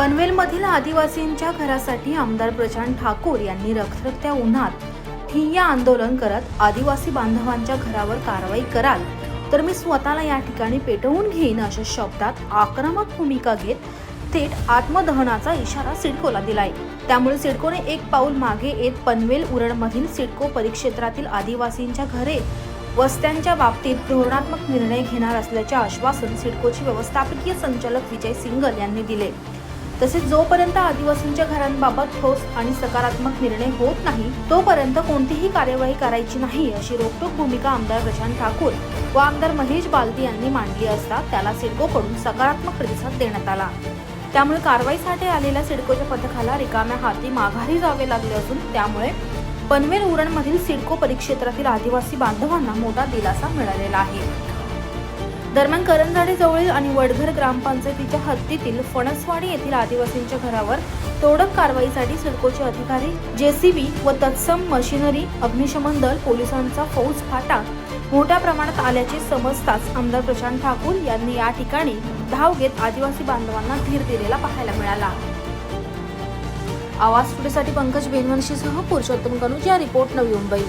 पनवेलमधील आदिवासींच्या घरासाठी आमदार प्रशांत ठाकूर यांनी रखरखत्या उन्हात ठिय्या आंदोलन करत आदिवासी बांधवांच्या घरावर कारवाई कराल. तर मी स्वतःला या ठिकाणी पेटवून घेईन अशा शब्दात आक्रमक भूमिका घेत थेट आत्मदहनाचा इशारा सिडकोला दिलाय. त्यामुळे सिडकोने एक पाऊल मागे येत पनवेल उरणमधील सिडको परिक्षेत्रातील आदिवासींच्या घरे वस्त्यांच्या बाबतीत धोरणात्मक निर्णय घेणार असल्याचे आश्वासन सिडकोचे व्यवस्थापकीय संचालक विजय सिंगल यांनी दिले. तसेच जोपर्यंत आदिवासींच्या घरांबाबत ठोस आणि सकारात्मक निर्णय होत नाही तोपर्यंत कोणतीही कार्यवाही करायची नाही अशी रोखटोक भूमिका आमदार प्रशांत ठाकूर व आमदार महेश बालदी यांनी मांडली असता त्याला सिडकोकडून सकारात्मक प्रतिसाद देण्यात आला. त्यामुळे कारवाईसाठी आलेल्या सिडकोच्या पथकाला रिकाम्या हाती माघारी जावे लागले असून त्यामुळे पनवेल उरणमधील सिडको परिक्षेत्रातील आदिवासी बांधवांना मोठा दिलासा मिळालेला आहे. दरम्यान करंजाडे जवळील आणि वडघर ग्रामपंचायतीच्या हद्दीतील फणसवाडी येथील आदिवासींच्या घरावर तोडक कारवाईसाठी सिडकोचे अधिकारी जेसीबी व तत्सम मशिनरी अग्निशमन दल पोलिसांचा फौज फाटा मोठ्या प्रमाणात आल्याचे समजताच आमदार प्रशांत ठाकूर यांनी या ठिकाणी धाव घेत आदिवासी बांधवांना धीर दिलेला पाहायला मिळाला. आवाज स्टुडिओसाठी पंकज बेनवंशीसह पुरुषोत्तम कनुज या रिपोर्ट नवी मुंबई.